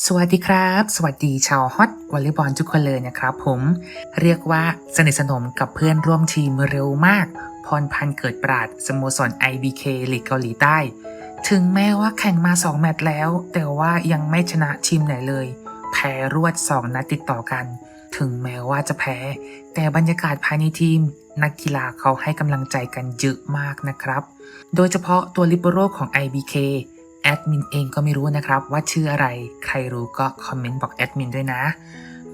สวัสดีครับ สวัสดีชาวฮอตวอลเลย์บอลทุกคนเลยนะครับผมเรียกว่าสนิทสนมกับเพื่อนร่วมทีมเร็วมาก พรพันธ์เกิดปราดสโมสร IBK ลีกเกาหลีใต้ ถึงแม้ว่าแข่งมา 2 แมตช์แล้ว แต่ว่ายังไม่ชนะทีมไหนเลย แพ้รวด 2 นัดติดต่อกัน ถึงแม้ว่าจะแพ้ แต่บรรยากาศภายในทีม นักกีฬาเขาให้กำลังใจกันเยอะมากนะครับ โดยเฉพาะตัวลิเบโรของ IBK แอดมินเองก็ไม่รู้นะครับว่าชื่ออะไร ใครรู้ก็คอมเมนต์บอกแอดมินด้วยนะ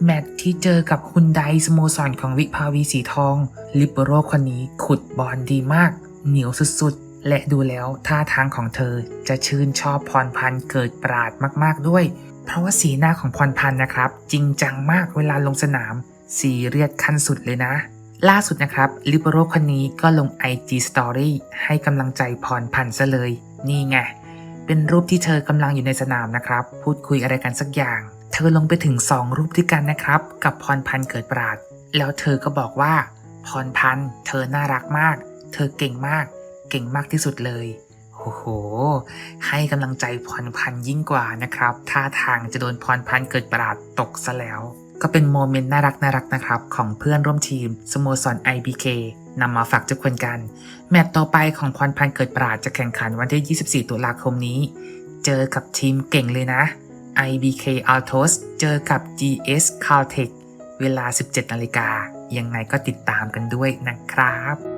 แมตช์ที่เจอกับคุณไดสโมสรของวิภาวีสีทอง ลิเบโรคนนี้ขุดบอลดีมาก เหนียวสุดๆ และดูแล้วท่าทางของเธอจะชื่นชอบพรพันธ์เกิดปราดมากๆด้วย เพราะว่าสีหน้าของพรพันธ์นะครับ จริงจังมากเวลาลงสนาม สีเรียดขั้นสุดเลยนะล่าสุดนะครับลิเบโรคนนี้ก็ลง IG Story ให้กำลังใจพรพันธ์ซะเลย นี่ไง เป็นรูปที่เธอกำลังอยู่ในสนามนะครับ พูดคุยอะไรกันสักอย่าง เธอลงไปถึง 2 รูปด้วยกันนะครับ กับพรพันธ์เกิดปราด แล้วเธอก็บอกว่า พรพันธ์เธอน่ารักมาก เธอเก่งมาก เก่งมากที่สุดเลยโอ้โห ให้กำลังใจพรพันธ์ยิ่งกว่านะครับ ท่าทางจะโดนพรพันธ์เกิดปราดตกซะแล้ว ก็เป็นโมเมนต์น่ารักน่ารักนะครับ ของเพื่อนร่วมทีมสโมสร IBK นำมาฝากทุกคนกัน แมตต์ต่อไปของพรพันธ์เกิดปราดจะแข่งขันวันที่ 24 ตุลาคมนี้ เจอกับทีมเก่งเลยนะ IBK Altos เจอกับ GS Caltech เวลา 17 นาฬิกา ยังไงก็ติดตามกันด้วยนะครับ